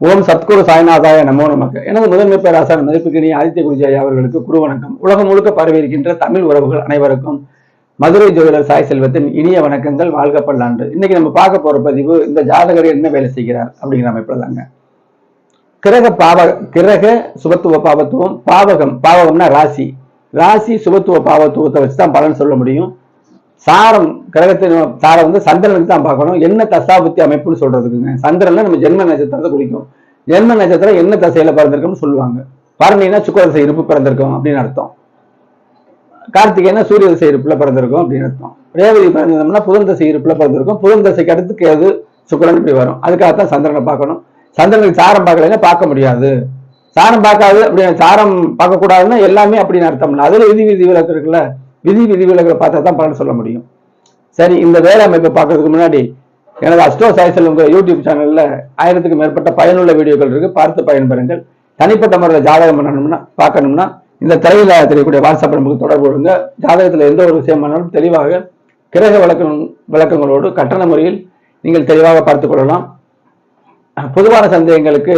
ஓம் சத்குரு சாய்நாதாய நமோ நமக்கு எனது முதன்மை பேராசார் மதிப்புக்கினி ஆதித்ய குருஜி அவர்களுக்கு குரு வணக்கம். உலகம் முழுக்க பரவியிருக்கின்ற தமிழ் உறவுகள் அனைவருக்கும் மதுரை ஜோதிடர் சாய் செல்வத்தின் இனிய வணக்கங்கள் வாழ்க பல்லாண்டு. இன்னைக்கு நம்ம பார்க்க போற பதிவு இந்த ஜாதகர் என்ன வேலை செய்கிறார் அப்படிங்கிற அமைப்புல தாங்க. கிரக பாவ கிரக சுபத்துவ பாவத்துவம் பாவகம் பாவகம்னா ராசி. ராசி சுபத்துவ பாவத்துவத்தை வச்சு தான் பலன் சொல்ல முடியும். சாரம் கிரகத்தின் சாரம் வந்து சந்திரனுக்கு தான் பார்க்கணும். என்ன தசாபுத்தி அமைப்புன்னு சொல்றதுக்குங்க. சந்திரன்ல நம்ம ஜென்ம நட்சத்திரத்தை குறிக்கும். ஜென்ம நட்சத்திரம் என்ன தசையில பிறந்திருக்கும்னு சொல்லுவாங்க. பரணினா சுக்கர தசை இருப்பு பிறந்திருக்கும் அப்படின்னு அர்த்தம். கார்த்திகைனா சூரிய தசை இருப்புல பிறந்திருக்கும் அப்படின்னு அர்த்தம். ரேவதி பிறந்திருந்தோம்னா புதன் தசை இருப்புல பிறந்திருக்கும். புதன் தசைக்கு அடுத்து கேது சுக்கரன் இப்படி வரும். அதுக்காகத்தான் சந்திரனை பார்க்கணும். சந்திரனுக்கு சாரம் பார்க்கலைன்னா பார்க்க முடியாது. சாரம் பார்க்காது அப்படி சாரம் பார்க்கக்கூடாதுன்னா எல்லாமே அப்படின்னு அர்த்தம். அதுல விதி விதி விலக்கு இருக்குல்ல. விதி விதி விலக்குகளை பார்த்தா தான் பலன் சொல்ல முடியும். சரி இந்த வேலை அமைப்பை பார்க்கறதுக்கு முன்னாடி எனது அஸ்டோ சாய்சல் உங்கள் யூடியூப் சேனலில் ஆயிரத்துக்கு மேற்பட்ட பயனுள்ள வீடியோக்கள் இருக்குது பார்த்து பயன்பெறுங்கள். தனிப்பட்ட முறையில் ஜாதகம் பண்ணணும்னா பார்க்கணும்னா இந்த திரையில் தெரியக்கூடிய வாட்ஸ்அப் நமக்கு தொடர்பு கொள்ளுங்க. ஜாதகத்தில் எந்த ஒரு விஷயம் பண்ணாலும் தெளிவாக கிரக விளக்கம் விளக்கங்களோடு கட்டண முறையில் நீங்கள் தெளிவாக பார்த்துக் கொள்ளலாம். பொதுவான சந்தேகங்களுக்கு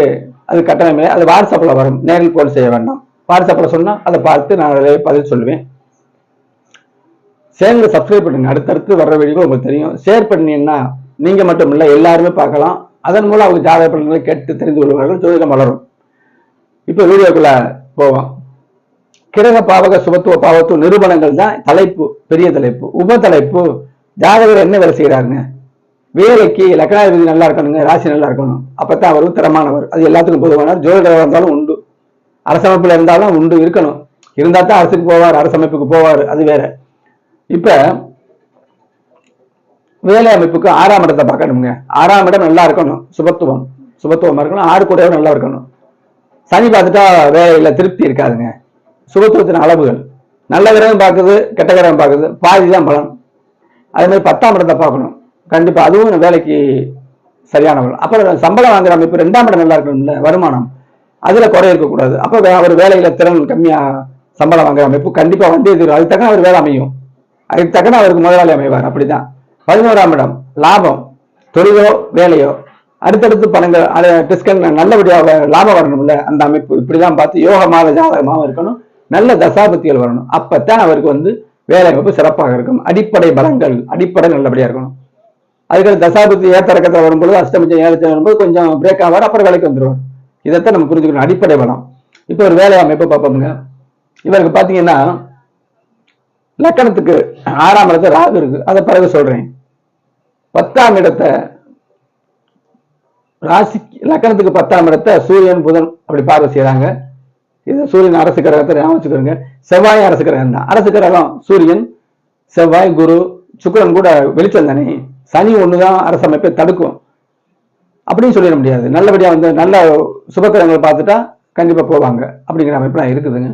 அது கட்டணமே அது வாட்ஸ்அப்பில் வரும். நேரில் போல் செய்ய வேண்டாம். வாட்ஸ்அப்பில் சொன்னால் அதை பார்த்து நான் அதில் பதில் சொல்லுவேன். சேனலை சப்ஸ்கிரைப் பண்ணுங்க அடுத்தடுத்து வர வீடியோ உங்களுக்கு தெரியும். ஷேர் பண்ணீங்கன்னா நீங்க மட்டும் இல்லை எல்லாருமே பார்க்கலாம். அதன் மூலம் அவங்க ஜாதக பலன்களை கேட்டு தெரிந்து கொள்வார்கள் ஜோதிடம் வளரும். இப்போ வீடியோக்குள்ள போவோம். கிரக பாவக சுபத்துவ பாவத்துவ நிரூபணங்கள் தான் தலைப்பு பெரிய தலைப்பு. உப தலைப்பு ஜாதகர் என்ன வேலை செய்கிறாருங்க வேலைக்கு லக்னாதிபதி நல்லா இருக்கணுங்க ராசி நல்லா இருக்கணும். அப்பதான் அவர் திறமானவர் அது எல்லாத்துக்கும் பொதுவானவர். ஜோதிடராக இருந்தாலும் உண்டு. அரசமைப்புல இருந்தாலும் உண்டு இருக்கணும். இருந்தா தான் அரசுக்கு போவார் அரசமைப்புக்கு போவார். அது வேற. இப்ப வேலை அமைப்புக்கு ஆறாம் இடத்தை பார்க்கணுங்க. ஆறாம் இடம் நல்லா இருக்கணும். சுபத்துவம். சுபத்துவமா இருக்கணும். ஆறு கூடவே நல்லா இருக்கணும். சனி பார்த்துட்டா வேலையில திருப்தி இருக்காதுங்க. சுபத்துவத்தின் அளவுகள். நல்ல கிரகம் பார்க்குது கெட்ட கிரகம் பார்க்குது. பாதி தான் பலன். அதே மாதிரி பத்தாம் இடத்தை பார்க்கணும். கண்டிப்பா அதுவும் வேலைக்கு சரியானவள் அப்புறம் சம்பளம் வாங்குற அமைப்பு ரெண்டாம் இடம் நல்லா இருக்கணும்ல வருமானம். அதுல குறை இருக்கக்கூடாது. அப்ப அவர் வேலையில திறன் கம்மியா சம்பளம் வாங்குற அமைப்பு கண்டிப்பா வந்து இது அதுக்கு தக்கன அவர் வேலை அமையும். அதுக்கு தக்கன அவருக்கு முதலாளி அமைவார். அப்படிதான். பதினோராம் இடம் லாபம் தொழிலோ வேலையோ. அடுத்தடுத்து பணங்கள் அது டிஸ்கன் நல்லபடியாக லாபம் வரணும்ல அந்த அமைப்பு. இப்படிதான் பார்த்து யோகமாக ஜாதகமாக இருக்கணும். நல்ல தசாபத்திகள் வரணும். அப்பத்தான் அவருக்கு வந்து வேலை அமைப்பு சிறப்பாக இருக்கும். அடிப்படை பலங்கள் அடிப்படை நல்லபடியாக இருக்கணும். அதுக்கு தசாபத்தி ஏத்தரக்கத்தில் வரும்போது அஷ்டமிச்சம் ஏழச்சம் வரும்போது கொஞ்சம் பிரேக் ஆவார் அப்புறம் வேலைக்கு வந்துடுவார் இதைத்தான் நம்ம புரிஞ்சுக்கணும். அடிப்படை பலம். இப்போ ஒரு வேலை அமைப்பு பார்ப்போமுங்க. இவருக்கு பார்த்தீங்கன்னா லக்கணத்துக்கு ஆறாம் இடத்துல ராகு இருக்கு. அதை பிறகு சொல்றேன். பத்தாம் இடத்தை ராசி லக்கணத்துக்கு பத்தாம் இடத்தை சூரியன் புதன் அப்படி பார்வை செய்யறாங்க இது சூரியன் அரசு கிரகத்தை ஞாபகம் வச்சுக்கிறோங்க செவ்வாய் அரசு கிரகம் தான். அரசு கிரகம் சூரியன் செவ்வாய் குரு சுக்கரன் கூட வெளிச்சம் தானே. சனி ஒண்ணுதான் அரசு அமைப்பை தடுக்கும். அப்படின்னு சொல்லிட முடியாது. நல்லபடியா வந்து நல்ல சுபக்கிரகங்களை பார்த்துட்டா கண்டிப்பா போவாங்க. அப்படிங்கிற அமைப்புலாம் இருக்குதுங்க.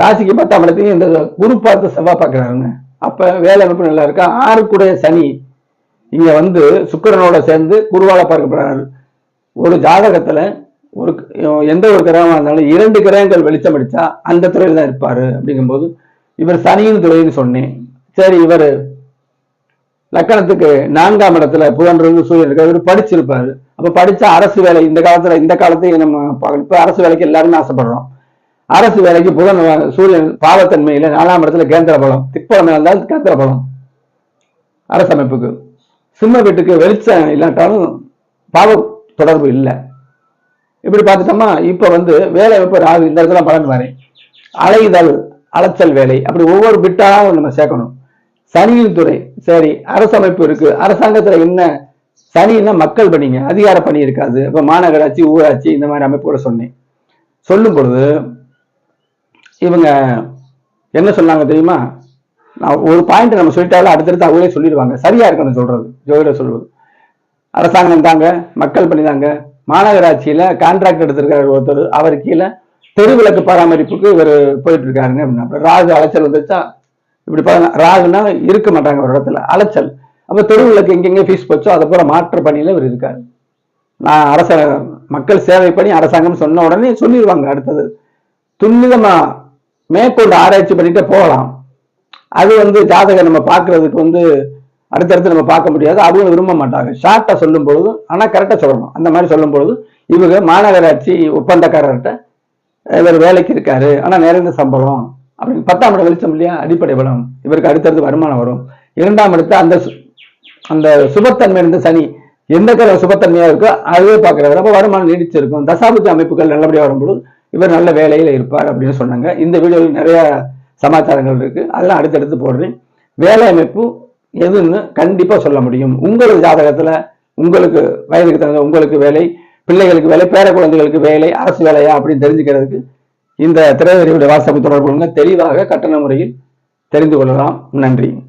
ராசிக்கு பத்தாம் இடத்தையும் இந்த குரு பார்த்து செவ்வாய் பார்க்கிறாருங்க. அப்ப வேலை அமைப்பு நல்லா இருக்கா? ஆறுக்குடைய சனி. இங்க வந்து சுக்கரனோட சேர்ந்து குருவால பார்க்கப்படுறாரு ஒரு ஜாதகத்துல ஒரு எந்த ஒரு கிரகமாக இருந்தாலும் இரண்டு கிரகங்கள் வெளிச்சம் அடிச்சா அந்த துறையில் தான் இருப்பார் அப்படிங்கும்போது இவர் சனியின் துறைன்னு சொன்னேன். சரி இவர் லக்கணத்துக்கு நான்காம் இடத்துல புதன் இருந்து சூரியன் இருக்கார் இவர் படிச்சிருப்பாரு. அப்போ படித்தா அரசு வேலை இந்த காலத்தில் இந்த காலத்தையும் நம்ம இப்போ அரசு வேலைக்கு எல்லாருமே ஆசைப்படுறோம். அரசு வேலைக்கு புதன் சூரியன் பாவத்தன்மையில நாலாம் இடத்துல கேந்திர பலம். திக்பலம் இருந்தால் கேந்திர பலம். அரசு அமைப்புக்கு சிம்ம வீட்டுக்கு வெளிச்சம் இல்லாட்டாலும் பாவ தொடர்பு இல்லை. இப்படி பார்த்துட்டோமா இப்ப வந்து வேலை அமைப்பு ராகு இந்த இடத்துல பலன் வரேன் அலைதல் அலைச்சல் வேலை. அப்படி ஒவ்வொரு பிட்டாவும் நம்ம சேர்க்கணும். சனியின் துறை. சரி அரசமைப்பு இருக்கு. அரசாங்கத்துல என்ன? சனின்னா மக்கள் பணிங்க. அதிகார பணி இருக்காது. இப்ப மாநகராட்சி ஊராட்சி இந்த மாதிரி அமைப்போட சொன்னேன். சொல்லும் பொழுது இவங்க என்ன சொன்னாங்க தெரியுமா? நான் ஒரு பாயிண்ட் நம்ம சொல்லிட்டாலும் அடுத்தடுத்து அவங்களே சொல்லிடுவாங்க. சரியா இருக்கணும் சொல்றது ஜோதிடர் சொல்வது. அரசாங்கம் தாங்க மக்கள் பணி தாங்க மாநகராட்சியில கான்ட்ராக்ட் எடுத்திருக்காரு ஒருத்தர். அவர் கீழே தெருவிளக்கு பராமரிப்புக்கு இவர் போயிட்டு இருக்காருங்க அப்படின்னா ராகு அலைச்சல் வந்துச்சா இப்படி பாருங்க. ராகுனா இருக்க மாட்டாங்க ஒரு இடத்துல. அலைச்சல். அப்ப தெருவிளக்கு எங்கெங்க ஃபீஸ் போச்சோ அதை போல மாற்று பணியில இவர் இருக்காரு. நான் அரச மக்கள் சேவை பணி அரசாங்கம் சொன்ன உடனே சொல்லிடுவாங்க அடுத்தது. துல்லிதமா மேற்கொண்டு ஆராய்ச்சி பண்ணிட்டு போகலாம். அது வந்து ஜாதகம் நம்ம பார்க்கறதுக்கு வந்து அடுத்தடுத்து நம்ம பார்க்க முடியாது. அவங்க விரும்ப மாட்டாங்க. ஷார்ட்டா சொல்லும் பொழுது ஆனா கரெக்டா சொல்லணும். அந்த மாதிரி சொல்லும் பொழுது இவங்க மாநகராட்சி ஒப்பந்தக்காரர்கிட்ட இவர் வேலைக்கு இருக்காரு. ஆனா நிறைந்த சம்பளம். அப்படின்னு பத்தாம் இடம் வெளிச்சம் இல்லையா? அடிப்படை பலம். இவருக்கு அடுத்தடுத்து வருமானம் வரும். இரண்டாம் இடத்து அந்த சு- அந்த சுபத்தன்மை இருந்த சனி எந்த கலர் சுபத்தன்மையா இருக்கோ அதுவே பார்க்கிறாரு அப்போ வருமானம் நீடிச்சிருக்கும். தசாபுத்தி அமைப்புகள் நல்லபடியா வரும்பொழுது இவர் நல்ல வேலையில் இருப்பார் அப்படின்னு சொன்னாங்க. இந்த வீடியோவில் நிறைய சமாச்சாரங்கள் இருக்கு. அதெல்லாம் அடுத்தடுத்து போடுறேன். வேலை அமைப்பு எதுன்னு கண்டிப்பாக சொல்ல முடியும். உங்களது ஜாதகத்தில் உங்களுக்கு வயதுக்கு தகுந்த உங்களுக்கு வேலை பிள்ளைகளுக்கு வேலை பேர குழந்தைகளுக்கு வேலை அரசு வேலையா அப்படின்னு தெரிஞ்சுக்கிறதுக்கு இந்த திரைவரியுடைய வாட்ஸ்அப் தொடர்பு கொள்ளுங்க. தெளிவாக கட்டண முறையில் தெரிந்து கொள்ளலாம். நன்றி.